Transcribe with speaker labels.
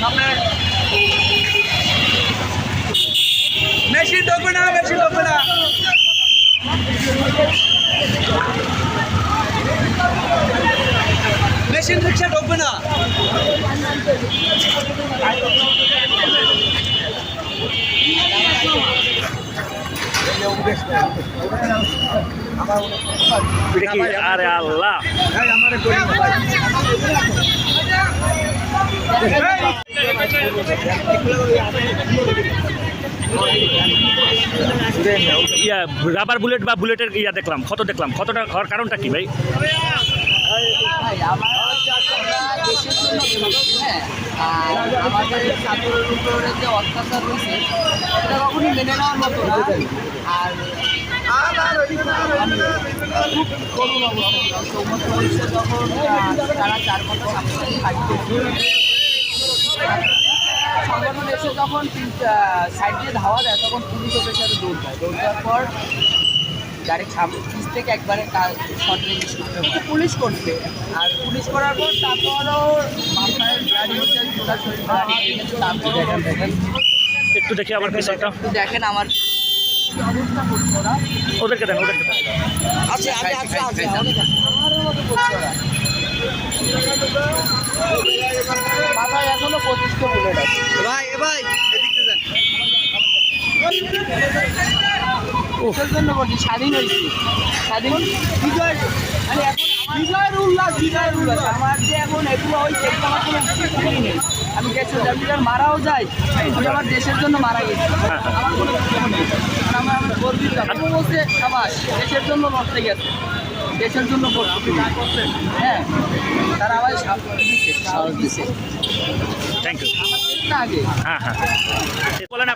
Speaker 1: সামনে। মেশিন ঢুকবে না মেশিন ঢুকবে না। মেশিন রিক্সা ঢুকবে না। আরে আল্লাহ। ইয়া রাবার বুলেট বা বুলেটের ইয়া দেখলাম, ক্ষত দেখলাম। ক্ষতটা হওয়ার কারণটা কি ভাই?
Speaker 2: তারা চার সংগঠন এসে যখন সাইড দিয়ে ধাওয়া দেয় তখন পুলিশ ওদের সাথে দৌড় দেয়। দৌড় দেওয়ার পর গাড়ির সামনে পিস থেকে একবারে তার শর্ট রেঞ্জ এটা পুলিশ করছে? আর পুলিশ করার পর তারপরও
Speaker 1: একটু দেখি আমার পিছনটা
Speaker 2: একটু। দেখেন আমার
Speaker 1: ওদেরকে দেন ওদেরকে দেন।
Speaker 2: আছে আমি আছে আছে বুলেট আছে
Speaker 3: ভাই ভাই এদিকে যান।
Speaker 2: জন্য বলছি স্বাধীন হয়েছি। স্বাধীন। বিজয় মানে এখন বিজয়ের উল্লাস বিজয়ের উল্লাস আমার যে এখন এগুলো হয়েছে আমার কোনো কিছুই নেই। আমি জন্য মারাও যাই আমি আমার দেশের জন্য মারা গেছি। আমার কোনো আমার গর্বিত। বলছে সাবাস দেশের জন্য লড়তে গেছে। দেশের জন্য করতে হ্যাঁ তারা আমার দিচ্ছে
Speaker 1: থ্যাংক ইউ
Speaker 2: আগে।
Speaker 1: হ্যাঁ হ্যাঁ। বলেন